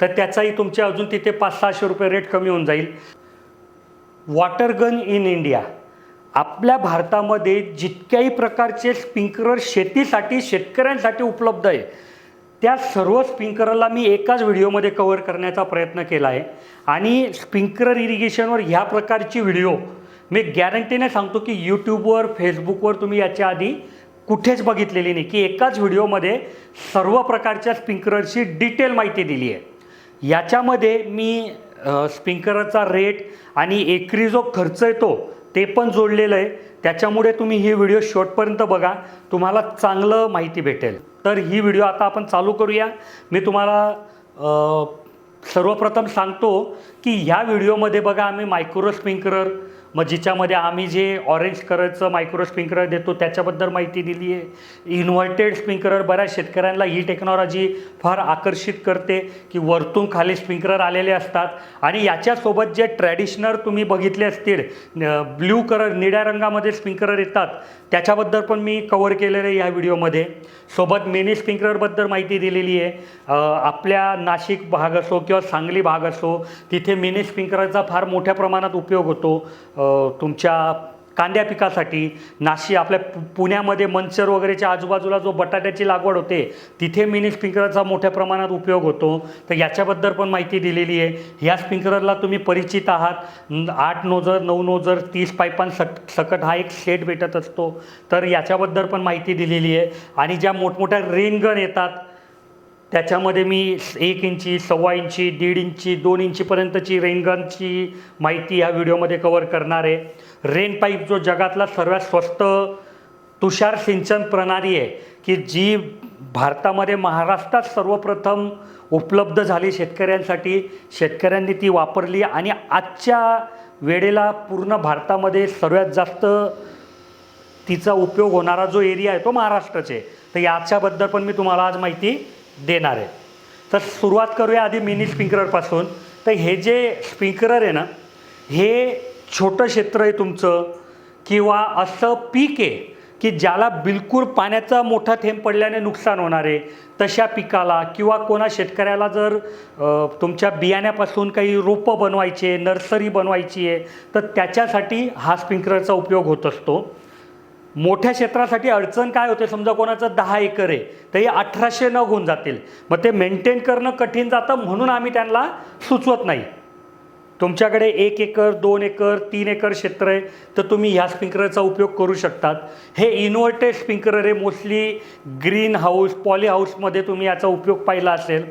तर त्याचाही तुमचे अजून तिथे पाच सहाशे रुपये रेट कमी होऊन जाईल. वॉटर गन इन इंडिया आपल्या भारतामध्ये जितक्याही प्रकारचे स्पिंकरर शेतीसाठी शेतकऱ्यांसाठी उपलब्ध आहे त्या सर्व स्प्रिंकलरला मी एकाच व्हिडिओमध्ये कवर करण्याचा प्रयत्न केला आहे. आणि स्प्रिंकलर इरिगेशनवर ह्या प्रकारची व्हिडिओ मी गॅरंटीने सांगतो की यूट्यूबवर फेसबुकवर तुम्ही याच्या आधी कुठेच बघितलेली नाही. की एकाच व्हिडिओमध्ये सर्व प्रकारच्या स्प्रिंकलरची डिटेल माहिती दिली आहे. याच्यामध्ये मी स्पिंकरचा रेट आणि एकरी जो खर्च येतो ते पण जोडलेलं आहे. त्याच्यामुळे तुम्ही ही व्हिडिओ शेवटपर्यंत बघा. तुम्हाला चांगलं माहिती भेटेल. तर ही व्हिडिओ आता आपण चालू करूया. मी तुम्हाला सर्वप्रथम सांगतो की ह्या व्हिडिओमध्ये बघा आम्ही मायक्रो स्प्रिंकलर मग जिच्यामध्ये आम्ही जे ऑरेंज कलरचं मायक्रो स्प्रिंकलर देतो त्याच्याबद्दल माहिती दिली आहे. इन्व्हर्टेड स्प्रिंकलर बऱ्याच शेतकऱ्यांना ही टेक्नॉलॉजी फार आकर्षित करते की वरतून खाली स्प्रिंकलर आलेले असतात. आणि याच्यासोबत जे ट्रॅडिशनल तुम्ही बघितले असतील ब्ल्यू कलर निळ्या रंगामध्ये स्प्रिंकलर येतात. त्याच्याबद्दल पण मी कवर केलेलं आहे या व्हिडिओमध्ये सोबत मिनी स्प्रिंकलरबद्दल माहिती दिलेली आहे. आपल्या नाशिक भाग असो किंवा सांगली भाग असो तिथे मिनी स्प्रिंकलरचा फार मोठ्या प्रमाणात उपयोग होतो. तुमच्या कांद्या पिकासाठी नाशिक आपल्या पु पुण्यामध्ये मंचर वगैरेच्या आजूबाजूला जो बटाट्याची लागवड होते तिथे मिनी स्प्रिंकलरचा मोठ्या प्रमाणात उपयोग होतो. तर याच्याबद्दल पण माहिती दिलेली आहे. ह्या स्प्रिंकलरला तुम्ही परिचित आहात. आठ नोजर नऊ नोजर तीस पाईपां सक सकट हा एक सेट भेटत असतो. तर याच्याबद्दल पण माहिती दिलेली आहे. आणि ज्या मोठमोठ्या रेनगन येतात त्याच्यामध्ये मी एक इंची सव्वा इंची दीड इंची दोन इंचीपर्यंतची रेनगनची माहिती ह्या व्हिडिओमध्ये कवर करणार आहे. रेन पाईप जो जगातला सर्वात स्वस्त तुषार सिंचन प्रणाली आहे की जी भारतामध्ये महाराष्ट्रात सर्वप्रथम उपलब्ध झाली शेतकऱ्यांसाठी. शेतकऱ्यांनी ती वापरली आणि आजच्या वेळेला पूर्ण भारतामध्ये सर्वात जास्त तिचा उपयोग होणारा जो एरिया आहे तो महाराष्ट्राचे तर याच्याबद्दल पण मी तुम्हाला आज माहिती देणार आहे. तर सुरुवात करूया आधी मिनी स्प्रिंकलरपासून तर हे जे स्प्रिंकलर आहे ना हे छोटं क्षेत्र आहे तुमचं किंवा असं पीक आहे की ज्याला बिलकुल पाण्याचा मोठा थेंब पडल्याने नुकसान होणार आहे तशा पिकाला किंवा कोणा शेतकऱ्याला जर तुमच्या बियाण्यापासून काही रोपं बनवायचे नर्सरी बनवायची आहे तर त्याच्यासाठी हा स्प्रिंकलरचा उपयोग होत असतो. मोठ्या क्षेत्रासाठी अडचण काय होते? समजा कोणाचं दहा एकर आहे तर हे अठराशे नग होऊन जातील. मग ते मेंटेन करणं कठीण जातं म्हणून आम्ही त्यांना सुचवत नाही. तुमच्याकडे एक एकर दोन एकर तीन एकर क्षेत्र आहे तर तुम्ही ह्या स्प्रिंकलरचा उपयोग करू शकतात. हे इन्व्हर्टेड स्प्रिंकलर आहे मोस्टली ग्रीन हाऊस पॉली हाऊसमध्ये तुम्ही याचा उपयोग पाहिला असेल.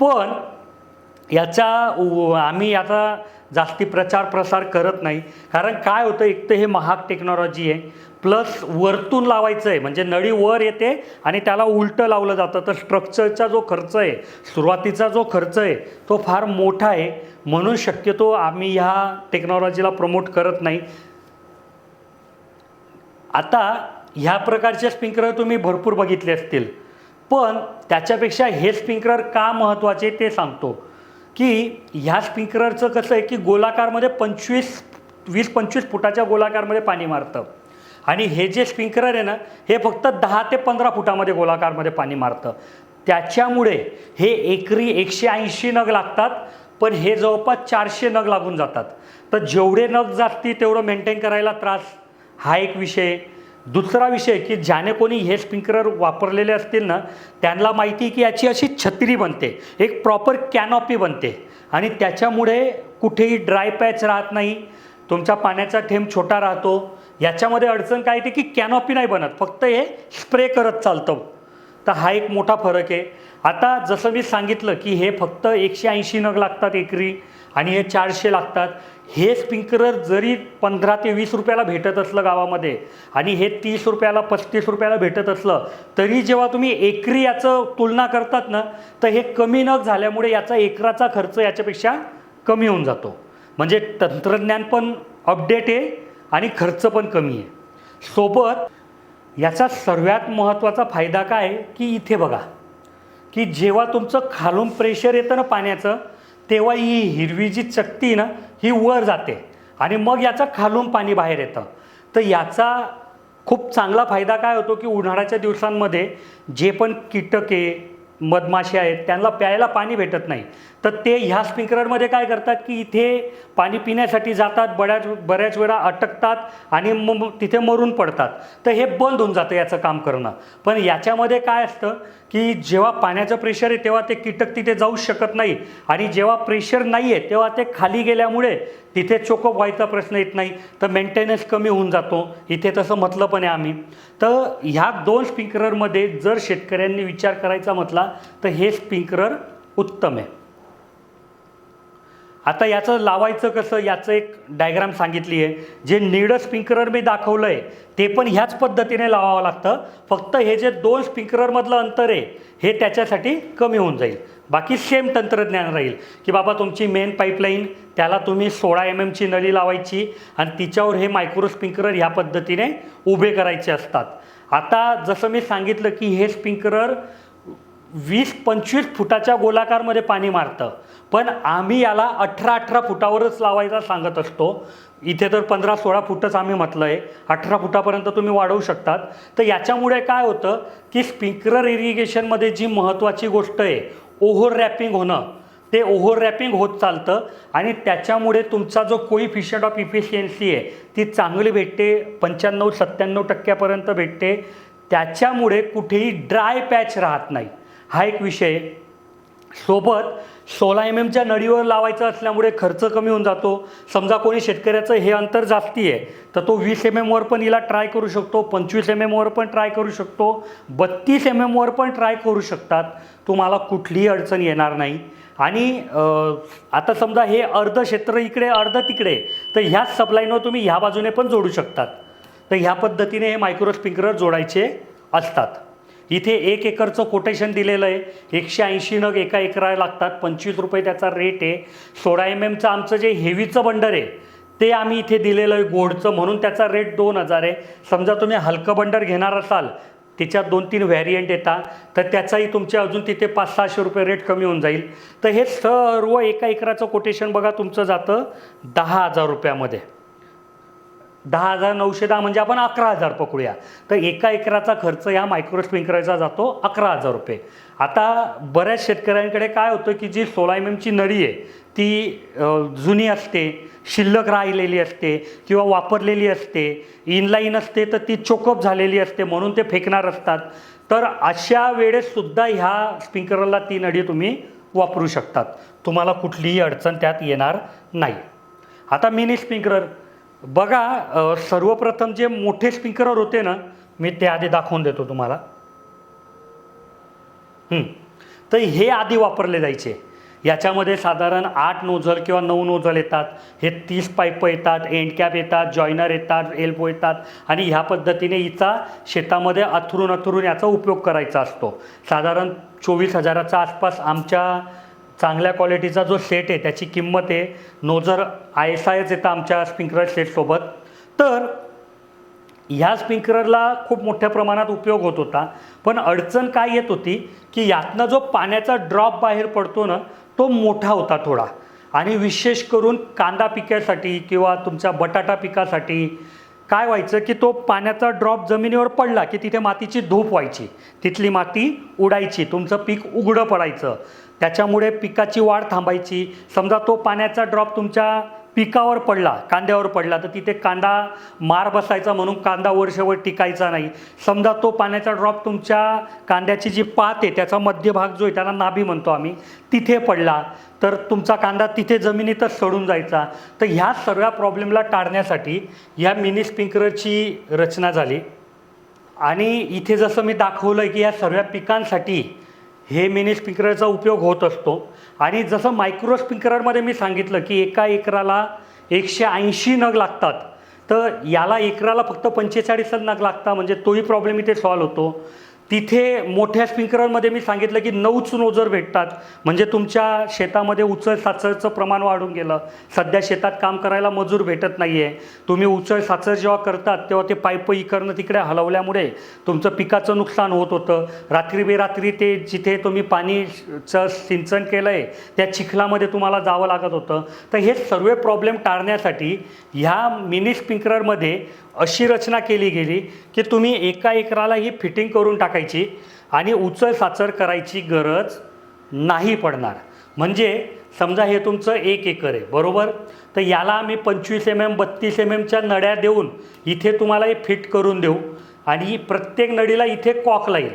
पण याचा आम्ही याचा जास्ती प्रचार प्रसार करत नाही. कारण काय होतं एक तर हे महाग टेक्नॉलॉजी आहे. प्लस वरतून लावायचं आहे म्हणजे नळी वर येते आणि त्याला उलटं लावलं जातं. तर स्ट्रक्चरचा जो खर्च आहे सुरुवातीचा जो खर्च आहे तो फार मोठा आहे. म्हणून शक्यतो आम्ही ह्या टेक्नॉलॉजीला प्रमोट करत नाही. आता ह्या प्रकारचे स्प्रिंकलर तुम्ही भरपूर बघितले असतील. पण त्याच्यापेक्षा हे स्प्रिंकलर का महत्त्वाचे ते सांगतो. की ह्या स्प्रिंकलरचं कसं आहे की गोलाकारमध्ये पंचवीस वीस पंचवीस फुटाच्या गोलाकारमध्ये पाणी मारतं. आणि हे जे स्प्रिंकलर आहे ना हे फक्त दहा ते पंधरा फुटामध्ये गोलाकारमध्ये पाणी मारतं. त्याच्यामुळे हे एकरी एकशे ऐंशी नग लागतात पण हे जवळपास चारशे नग लागून जातात. तर जेवढे नग जास्ती तेवढं मेंटेन करायला त्रास हा एक विषय दुसरा विषय की ज्याने कोणी हे स्प्रिंकलर वापरलेले असतील ना त्यांना माहिती की याची अशी छत्री बनते एक प्रॉपर कॅनॉपी बनते. आणि त्याच्यामुळे कुठेही ड्राय पॅच राहत नाही. तुमचा पाण्याचा थेंब छोटा राहतो. याच्यामध्ये अडचण काय येते की कॅनॉपी नाही बनत. फक्त हे स्प्रे करत चालतं. तर हा एक मोठा फरक आहे. आता जसं मी सांगितलं की हे फक्त एकशे ऐंशी नग लागतात एकरी आणि हे चारशे लागतात. हे स्प्रिंकलर जरी पंधरा ते वीस रुपयाला भेटत असलं गावामध्ये आणि हे तीस रुपयाला पस्तीस रुपयाला भेटत असलं तरी जेव्हा तुम्ही एकरी याचं तुलना करतात ना तर हे कमी नग झाल्यामुळे याचा एकराचा खर्च याच्यापेक्षा कमी होऊन जातो. म्हणजे तंत्रज्ञान पण अपडेट आहे आणि खर्च पण कमी आहे. सोबत याचा सर्वात महत्त्वाचा फायदा काय आहे की इथे बघा की जेव्हा तुमचं खालून प्रेशर येतं ना पाण्याचं तेव्हा ही हिरवी जी चकती ना ही वर जाते आणि मग याचा खालून पाणी बाहेर येतं. तर याचा खूप चांगला फायदा काय होतो की उन्हाळ्याच्या दिवसांमध्ये जे पण कीटके मधमाशी आहेत त्यांना प्यायला पाणी भेटत नाही. तर ते ह्या स्प्रिंकलरमध्ये काय करतात की इथे पाणी पिण्यासाठी जातात बऱ्याच बऱ्याच वेळा अटकतात आणि मग तिथे मरून पडतात. तर हे बंद होऊन जातं याचं काम करणं. पण याच्यामध्ये काय असतं की जेव्हा पाण्याचं प्रेशर आहे तेव्हा ते कीटक तिथे जाऊ शकत नाही. आणि जेव्हा प्रेशर नाही आहे तेव्हा ते खाली गेल्यामुळे तिथे चोकअप व्हायचा प्रश्न येत नाही. तर मेंटेनन्स कमी होऊन जातो. इथे तसं म्हटलं पण आहे आम्ही. तर ह्या दोन स्प्रिंकलरमध्ये जर शेतकऱ्यांनी विचार करायचा म्हटला तर हे स्प्रिंकलर उत्तम आहे. आता याचं लावायचं कसं याचं एक डायग्राम सांगितली आहे जे निळं स्प्रिंकलर मी दाखवलं आहे ते पण ह्याच पद्धतीने लावावं लागतं. फक्त हे जे दोन स्प्रिंकलरमधलं अंतर आहे हे त्याच्यासाठी कमी होऊन जाईल. बाकी सेम तंत्रज्ञान राहील. की बाबा तुमची मेन पाईपलाईन त्याला तुम्ही सोळा mm एम एमची नळी लावायची आणि तिच्यावर हे मायक्रो स्प्रिंकलर ह्या पद्धतीने उभे करायचे असतात. आता जसं मी सांगितलं की हे स्प्रिंकलर वीस पंचवीस फुटाच्या गोलाकारमध्ये पाणी मारतं. पण आम्ही याला अठरा अठरा फुटावरच लावायचा सांगत असतो. इथे तर पंधरा सोळा फुटच आम्ही म्हटलं आहे अठरा फुटापर्यंत तुम्ही वाढवू शकतात. तर याच्यामुळे काय होतं की स्प्रिंकलर इरिगेशनमध्ये जी महत्त्वाची गोष्ट आहे ओव्हर रॅपिंग होणं ते ओव्हर रॅपिंग होत चालतं आणि त्याच्यामुळे तुमचा जो कोई फिशंट ऑफ इफिशियन्सी आहे ती चांगली भेटते पंच्याण्णव सत्त्याण्णव टक्क्यापर्यंत भेटते. त्याच्यामुळे कुठेही ड्राय पॅच राहत नाही. हा एक विषय सोबत सोळा एम एमच्या नळीवर लावायचं असल्यामुळे खर्च कमी होऊन जातो. समजा कोणी शेतकऱ्याचं हे अंतर जास्ती आहे तर तो वीस एम एमवर पण हिला ट्राय करू शकतो पंचवीस एम एमवर पण ट्राय करू शकतो बत्तीस एम एमवर पण ट्राय करू शकतात. तुम्हाला कुठलीही अडचण येणार नाही. आणि आता समजा हे अर्ध क्षेत्र इकडे अर्ध तिकडे तर ह्याच सबलाईनवर तुम्ही ह्या बाजूने पण जोडू शकतात. तर ह्या पद्धतीने हे मायक्रो स्प्रिंकलर जोडायचे असतात. इथे एक एकरचं कोटेशन दिलेलं आहे. एकशे ऐंशी नग एका एकरा लागतात. पंचवीस रुपये त्याचा रेट आहे. सोळा एम एमचं आमचं जे हेवीचं बंडर आहे ते आम्ही इथे दिलेलं आहे गोडचं. म्हणून त्याचा रेट दोन हजार आहे. समजा तुम्ही हलकं बंडर घेणार असाल त्याच्यात दोन तीन व्हॅरियंट येतात तर त्याचाही तुमचे अजून तिथे पाच सहाशे रुपये रेट कमी होऊन जाईल. तर हे सर्व एका एकराचं कोटेशन बघा तुमचं जातं दहा हजार रुपयामध्ये. दहा हजार नऊशे दहा म्हणजे आपण अकरा हजार पकडूया. तर एका एकराचा खर्च या मायक्रो स्प्रिंकलरचा जातो अकरा हजार रुपये. आता बऱ्याच शेतकऱ्यांकडे काय होतं की जी सोळा एम एमची नळी आहे ती जुनी असते शिल्लक राहिलेली असते किंवा वापरलेली असते इनलाईन असते तर ती चोकअप झालेली असते म्हणून ते फेकणार असतात. तर अशा वेळेससुद्धा ह्या स्प्रिंकलरला ती नळी तुम्ही वापरू शकतात. तुम्हाला कुठलीही अडचण त्यात येणार नाही. आता मिनी स्प्रिंकलर बघा सर्वप्रथम जे मोठे स्पीकरवर होते ना मी ते आधी दाखवून देतो तुम्हाला. तर हे आधी वापरले जायचे. याच्यामध्ये साधारण आठ नोझल किंवा नऊ नोझल येतात. हे तीस पाईप येतात एंड कॅप येतात जॉयनर येतात एल्बो येतात. आणि ह्या पद्धतीने हिचा शेतामध्ये अथरून अथरून याचा उपयोग करायचा असतो. साधारण चोवीस हजाराच्या आसपास आमच्या चांगल्या क्वालिटीचा जो सेट आहे त्याची किंमत आहे. नोजर आय एस आयच येतं आमच्या स्प्रिंकलर सेटसोबत तर ह्या स्प्रिंकलरला खूप मोठ्या प्रमाणात उपयोग होत होता. पण अडचण काय येत होती की यातनं जो पाण्याचा ड्रॉप बाहेर पडतो ना तो मोठा होता थोडा. आणि विशेष करून कांदा पिकासाठी किंवा तुमच्या बटाटा पिकासाठी काय व्हायचं की तो पाण्याचा ड्रॉप जमिनीवर पडला की तिथे मातीची धूप व्हायची. तिथली माती उडायची. तुमचं पीक उघडं पडायचं. त्याच्यामुळे पिकाची वाढ थांबायची. समजा तो पाण्याचा ड्रॉप तुमच्या पिकावर पडला कांद्यावर पडला तर तिथे कांदा मार बसायचा म्हणून कांदा वर्षभर टिकायचा नाही. समजा तो पाण्याचा ड्रॉप तुमच्या कांद्याची जी पात आहे त्याचा मध्यभाग जो आहे त्याला नाभी म्हणतो आम्ही तिथे पडला तर तुमचा कांदा तिथे जमिनीतच सडून जायचा. तर ह्या सर्व प्रॉब्लेमला टाळण्यासाठी ह्या मिनी स्प्रिंकलरची रचना झाली. आणि इथे जसं मी दाखवलं की या सर्व पिकांसाठी हे मिनी स्पीकरचा उपयोग होत असतो. आणि जसं मायक्रो स्पीकरमध्ये मी सांगितलं की एका एकराला एकशे ऐंशी नग लागतात. तर याला एकराला फक्त पंचेचाळीसच नग लागतात. म्हणजे तोही प्रॉब्लेम इथे सॉल्व्ह होतो. तिथे मोठ्या स्पीकरमध्ये मी सांगितलं की नऊच नोजर भेटतात. म्हणजे तुमच्या शेतामध्ये उचल साचरचं प्रमाण वाढून गेलं. सध्या शेतात काम करायला मजूर भेटत नाही आहे तुम्ही उचल साचर जेव्हा करतात तेव्हा ते पाईप इकडनं तिकडे हलवल्यामुळे तुमचं पिकाचं नुकसान होत होतं. रात्री बेरात्री ते जिथे तुम्ही पाणीचं सिंचन केलं आहे त्या चिखलामध्ये तुम्हाला जावं लागत होतं. तर हे सर्व प्रॉब्लेम टाळण्यासाठी ह्या मिनी स्प्रिंकलरमध्ये अशी रचना केली गेली की तुम्ही एका एकराला ही फिटिंग करून टाकायची आणि उचल साचर करायची गरज नाही पडणार. म्हणजे समजा हे तुमचं एक एकर आहे बरोबर? तर याला आम्ही पंचवीस एम एम बत्तीस एम एमच्या नड्या देऊन इथे तुम्हाला हे फिट करून देऊ. आणि प्रत्येक नडीला इथे कॉक लाईल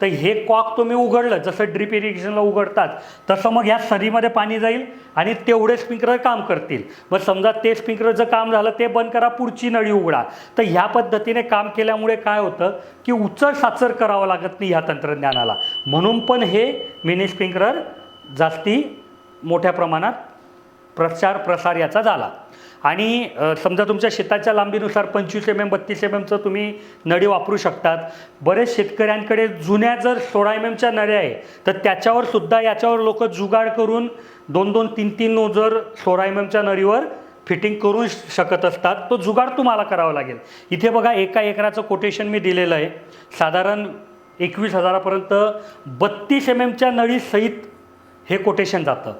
तर हे कॉक तुम्ही उघडलं जसं ड्रिप इरिगेशनला उघडतात तसं मग ह्या सरीमध्ये पाणी जाईल आणि तेवढे स्प्रिंकलर काम करतील. मग समजा ते स्प्रिंकलरचं काम झालं ते बंद करा पुढची नळी उघडा. तर ह्या पद्धतीने काम केल्यामुळे काय होतं की उचर साचर करावं लागत नाही ह्या तंत्रज्ञानाला. म्हणून पण हे मिनी स्प्रिंकलर जास्ती मोठ्या प्रमाणात प्रचार प्रसार याचा झाला. आणि समजा तुमच्या शेताच्या लांबीनुसार पंचवीस एम एम बत्तीस एम एमचं तुम्ही नळी वापरू शकतात. बरेच शेतकऱ्यांकडे जुन्या जर सोळा एम एमच्या नळ्या आहे तर त्याच्यावर सुद्धा याच्यावर लोक जुगाड करून दोन दोन तीन तीन नोजर सोळा एम एमच्या नळीवर फिटिंग करू शकत असतात. तो जुगाड तुम्हाला करावा लागेल. इथे बघा एका एकराचं कोटेशन मी दिलेलं आहे. साधारण एकवीस हजारापर्यंत बत्तीस एम एमच्या नळीसहित हे कोटेशन जातं.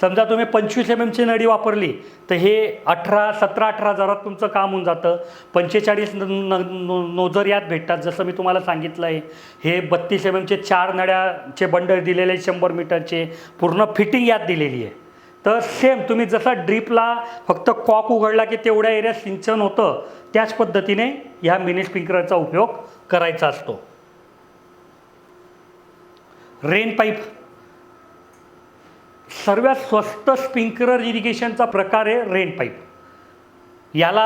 समजा तुम्ही पंचवीस एम एमची नळी वापरली तर हे अठरा सतरा अठरा हजारात तुमचं काम होऊन जातं. पंचेचाळीस न न- नोजर यात भेटतात. जसं मी तुम्हाला सांगितलं आहे हे बत्तीस एम एमचे चार नळ्याचे बंडल दिलेले आहे शंभर मीटरचे पूर्ण फिटिंग यात दिलेली आहे. तर सेम तुम्ही जसा ड्रीपला फक्त कॉक उघडला की तेवढ्या एरियात सिंचन होतं त्याच पद्धतीने ह्या मिनी स्प्रिंकलरचा उपयोग करायचा असतो. रेन पाईप सर्वात स्वस्त स्प्रिंकलर इरिगेशनचा प्रकार आहे रेन पाईप. याला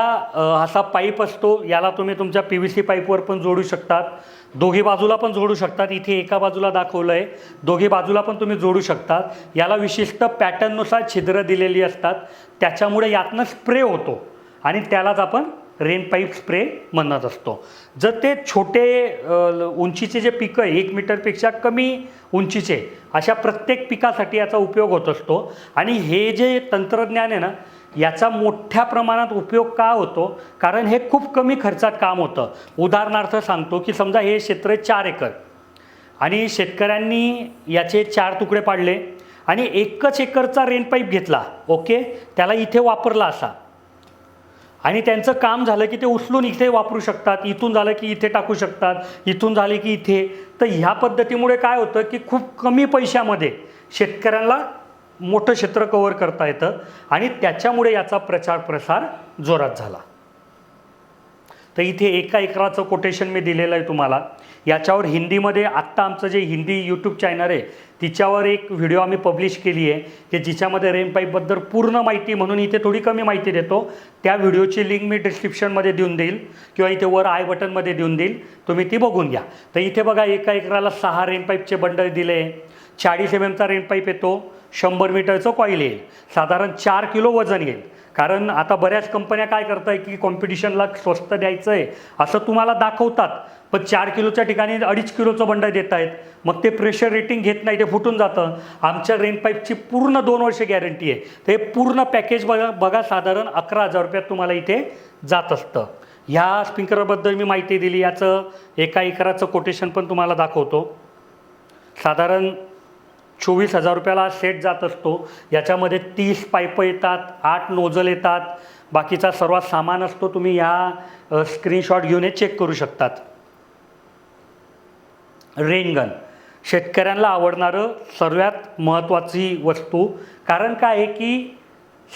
असा पाईप असतो याला तुम्ही तुमच्या पी व्ही सी पाईपवर पण जोडू शकतात. दोघी बाजूला पण जोडू शकतात. इथे एका बाजूला दाखवलं आहे दोघी बाजूला पण तुम्ही जोडू शकतात. याला विशिष्ट पॅटर्ननुसार छिद्र दिलेली असतात. त्याच्यामुळे यातनं स्प्रे होतो. आणि त्यालाच आपण रेन पाईप स्प्रे म्हणत असतो. जर ते छोटे उंचीचे जे पिकं आहे एक मीटरपेक्षा कमी उंचीचे अशा प्रत्येक पिकासाठी याचा उपयोग होत असतो. आणि हे जे तंत्रज्ञान आहे ना याचा मोठ्या प्रमाणात उपयोग का होतो? कारण हे खूप कमी खर्चात काम होतं. उदाहरणार्थ सांगतो की समजा हे क्षेत्र चार एकर. आणि शेतकऱ्यांनी याचे चार तुकडे पाडले. आणि एकच एकरचा रेन पाईप घेतला. ओके? त्याला इथे वापरला असा. आणि त्यांचं काम झालं की ते उचलून इथे वापरू शकतात इथून झालं की इथे टाकू शकतात इथून झाले की इथे. तर ह्या पद्धतीमुळे काय होतं की खूप कमी पैशामध्ये शेतकऱ्यांना मोठं क्षेत्र कवर करता येतं आणि त्याच्यामुळे याचा प्रचार प्रसार जोरात झाला. तर इथे एका एकराचं कोटेशन मी दिलेलं आहे तुम्हाला. याच्यावर हिंदीमध्ये आत्ता आमचं जे हिंदी यूट्यूब चॅनल आहे तिच्यावर एक व्हिडिओ आम्ही पब्लिश केली आहे की जिच्यामध्ये रेन पाईपबद्दल पूर्ण माहिती म्हणून इथे थोडी कमी माहिती देतो. त्या व्हिडिओची लिंक मी डिस्क्रिप्शनमध्ये देऊन देईल किंवा इथे वर आय बटनमध्ये देऊन देईल. तुम्ही ती बघून घ्या. तर इथे बघा एका एकराला सहा रेन पाईपचे बंडल दिले चाळीस एम एमचा रेन पाईप येतो. शंभर मीटरचं कॉईल येईल. साधारण चार किलो वजन येईल. कारण आता बऱ्याच कंपन्या काय करत आहे की कॉम्पिटिशनला स्वस्त द्यायचं आहे असं तुम्हाला दाखवतात. पण चार किलोच्या ठिकाणी अडीच किलोचं बंड देत आहेत. मग ते प्रेशर रेटिंग घेत नाही ते फुटून जातं. आमच्या रेन पाईपची पूर्ण दोन वर्ष गॅरंटी आहे. ते पूर्ण पॅकेज बघा बघा साधारण अकरा हजार रुपयात तुम्हाला इथे जात असतं. ह्या स्पिंकरबद्दल मी माहिती दिली याचं एका एकराचं कोटेशन पण तुम्हाला दाखवतो. साधारण चोवीस हजार रुपयाला सेट जात असतो. याच्यामध्ये तीस पाईपं येतात आठ नोजल येतात. बाकीचा सर्वात सामान असतो तुम्ही ह्या स्क्रीनशॉट घेऊन हे चेक करू शकतात. रेनगन शेतकऱ्यांना आवडणारं सर्वात महत्त्वाची वस्तू. कारण काय आहे की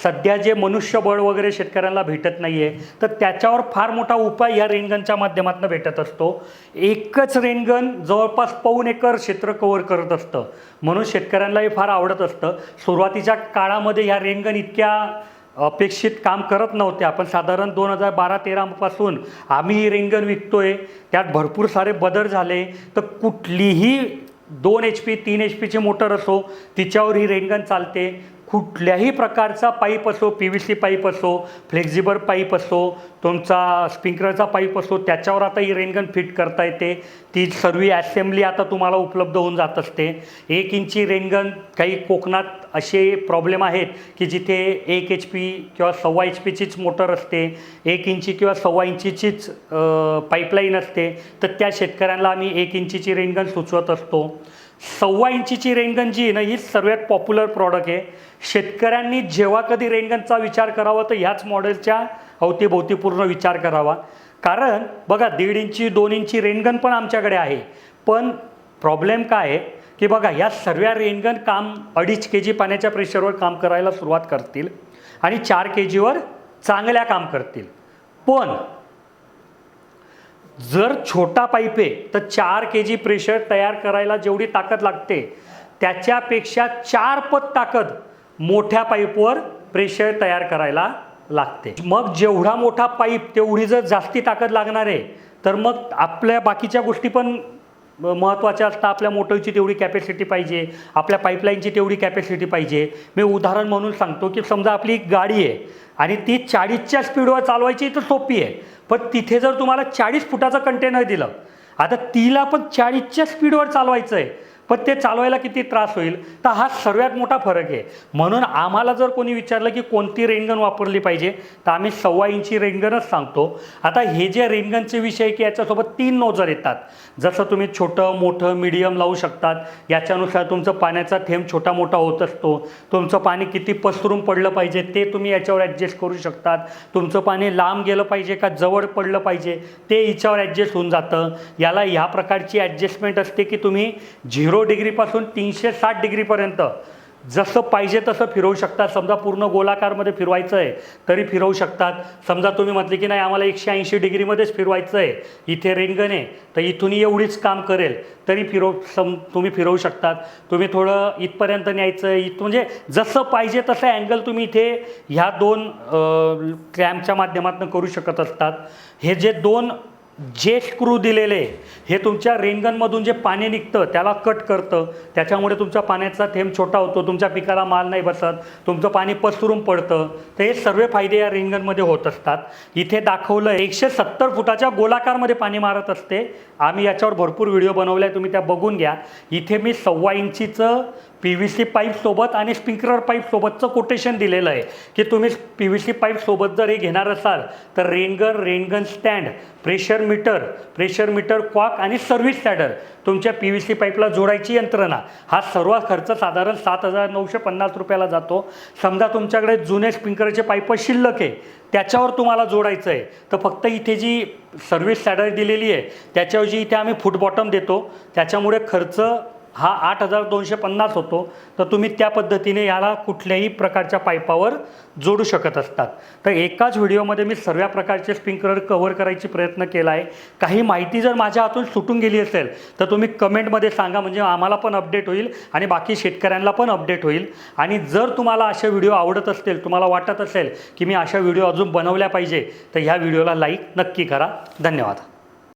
सध्या जे मनुष्यबळ वगैरे शेतकऱ्यांना भेटत नाही आहे तर त्याच्यावर फार मोठा उपाय या रेनगनच्या माध्यमातून भेटत असतो. एकच रेनगन जवळपास पाऊन एकर क्षेत्र कवर करत असतं. म्हणून शेतकऱ्यांना हे फार आवडत असतं. सुरुवातीच्या काळामध्ये ह्या रेनगन इतक्या अपेक्षित काम करत नव्हते. आपण साधारण दोन हजार बारा तेरापासून आम्ही ही रेंगण विकतोय. त्यात भरपूर सारे बदल झाले. तर कुठलीही दोन एच पी तीन एच पीची मोटर असो तिच्यावर ही रेंगण चालते. कुठल्याही प्रकारचा पाईप असो पी व्ही सी पाईप असो फ्लेक्झिबल पाईप असो तुमचा स्प्रिंकलरचा पाईप असो त्याच्यावर आता ही रेनगन फिट करता येते. ती सर्व ॲसेंब्ली आता तुम्हाला उपलब्ध होऊन जात असते. एक इंची रेनगन काही कोकणात असे प्रॉब्लेम आहेत की जिथे एक एच पी किंवा सव्वा एच पीचीच मोटर असते एक इंची किंवा सव्वा इंचीचीच पाईपलाईन असते तर त्या शेतकऱ्यांना आम्ही एक इंचीची रेनगन सुचवत असतो. सव्वा इंचीची रेनगन जी आहे ना ही सर्वात पॉप्युलर प्रॉडक्ट आहे. शेतकऱ्यांनी जेव्हा कधी रेनगनचा विचार करावा तर ह्याच मॉडेलच्या अवतीभोवती पूर्ण विचार करावा. कारण बघा दीड इंची दोन इंची रेनगन पण आमच्याकडे आहे. पण प्रॉब्लेम काय आहे? की बघा या सर्व रेनगन काम अडीच के जी पाण्याच्या प्रेशरवर काम करायला सुरुवात करतील आणि चार के जीवर चांगल्या काम करतील. पण जर छोटा पाईप आहे तर चार के जी प्रेशर तयार करायला जेवढी ताकद लागते त्याच्यापेक्षा चार पट ताकद मोठ्या पाईपवर प्रेशर तयार करायला लागते. मग जेवढा मोठा पाईप तेवढी जर जास्ती ताकद लागणार आहे तर मग आपल्या बाकीच्या गोष्टी पण महत्त्वाच्या असतात. आपल्या मोटरची तेवढी कॅपॅसिटी पाहिजे आपल्या पाईपलाईनची तेवढी कॅपॅसिटी पाहिजे. मी उदाहरण म्हणून सांगतो की समजा आपली एक गाडी आहे आणि ती चाळीसच्या स्पीडवर चालवायची तर सोपी आहे. पण तिथे जर तुम्हाला चाळीस फुटाचं कंटेनर दिलं आता तिला पण चाळीसच्या स्पीडवर चालवायचं आहे पण ते चालवायला किती त्रास होईल? तर हा सर्वात मोठा फरक आहे. म्हणून आम्हाला जर कोणी विचारलं की कोणती रेंगन वापरली पाहिजे तर आम्ही सव्वा इंची रेनगनच सांगतो. आता हे जे रेनगनचे विषय आहे की याच्यासोबत तीन नोजर येतात. जसं तुम्ही छोटं मोठं मिडियम लावू शकतात. याच्यानुसार तुमचं पाण्याचा थेंब छोटा मोठा होत असतो. तुमचं पाणी किती पसरून पडलं पाहिजे ते तुम्ही याच्यावर ॲडजस्ट करू शकतात. तुमचं पाणी लांब गेलं पाहिजे का जवळ पडलं पाहिजे ते हिच्यावर ॲडजस्ट होऊन जातं. याला ह्या प्रकारची ॲडजस्टमेंट असते की तुम्ही झिरो डिग्रीपासून तीनशे साठ डिग्रीपर्यंत. जसं पाहिजे तसं फिरवू शकतात. समजा पूर्ण गोलाकारमध्ये फिरवायचं आहे तरी फिरवू शकतात. समजा तुम्ही म्हटले की नाही आम्हाला एकशे ऐंशी डिग्रीमध्येच फिरवायचं आहे इथे रेंगण आहे तर इथून एवढीच काम करेल. तरी फिरव सम तुम्ही फिरवू शकतात. तुम्ही थोडं इथपर्यंत न्यायचं आहे इथं म्हणजे जसं पाहिजे तसं अँगल तुम्ही इथे ह्या दोन क्रॅम्पच्या माध्यमातून करू शकत असतात. हे जे दोन जे स्क्रू दिलेले हे तुमच्या रेनगनमधून जे पाणी निघतं त्याला कट करतं. त्याच्यामुळे तुमच्या पाण्याचा थेंब छोटा होतो तुमच्या पिकाला माल नाही बसत तुमचं पाणी पसरून पडतं. तर हे सर्व फायदे या रेनगनमध्ये होत असतात. इथे दाखवलं एकशे सत्तर फुटाच्या गोलाकारमध्ये पाणी मारत असते. आम्ही याच्यावर भरपूर व्हिडिओ बनवले आहे तुम्ही त्या बघून घ्या. इथे मी सव्वा इंचीचं पी व्ही सी पाईपसोबत आणि स्प्रिंकलर पाईपसोबतचं कोटेशन दिलेलं आहे. की तुम्ही पी व्ही सी पाईपसोबत जर हे घेणार असाल तर rain gun rain gun stand pressure meter pressure meter quack आणि सर्व्हिस सॅडर तुमच्या पी व्ही सी पाईपला जोडायची यंत्रणा. हा सर्व खर्च साधारण सात हजार नऊशे पन्नास रुपयाला जातो. समजा तुमच्याकडे जुने स्प्रिंकलरचे पाईप शिल्लक आहे त्याच्यावर तुम्हाला जोडायचं आहे. तर फक्त इथे जी सर्व्हिस सॅडर दिलेली आहे त्याच्याऐवजी इथे आम्ही फुट बॉटम देतो. त्याच्यामुळे खर्च हा आठ हजार दोनशे पन्नास होतो तर तुम्ही त्या पद्धतीने याला कुठल्याही प्रकारच्या पाईपावर जोडू शकत असतात. तर एकाच व्हिडिओमध्ये मी सर्व प्रकारचे स्प्रिंकलर कव्हर करायची प्रयत्न केला आहे. काही माहिती जर माझ्या हातून सुटून गेली असेल तर तुम्ही कमेंटमध्ये सांगा म्हणजे आम्हाला पण अपडेट होईल आणि बाकी शेतकऱ्यांना पण अपडेट होईल. आणि जर तुम्हाला असे व्हिडिओ आवडत असतील तुम्हाला वाटत असेल की मी अशा व्हिडिओ अजून बनवल्या पाहिजे तर ह्या व्हिडिओला लाईक नक्की करा. धन्यवाद.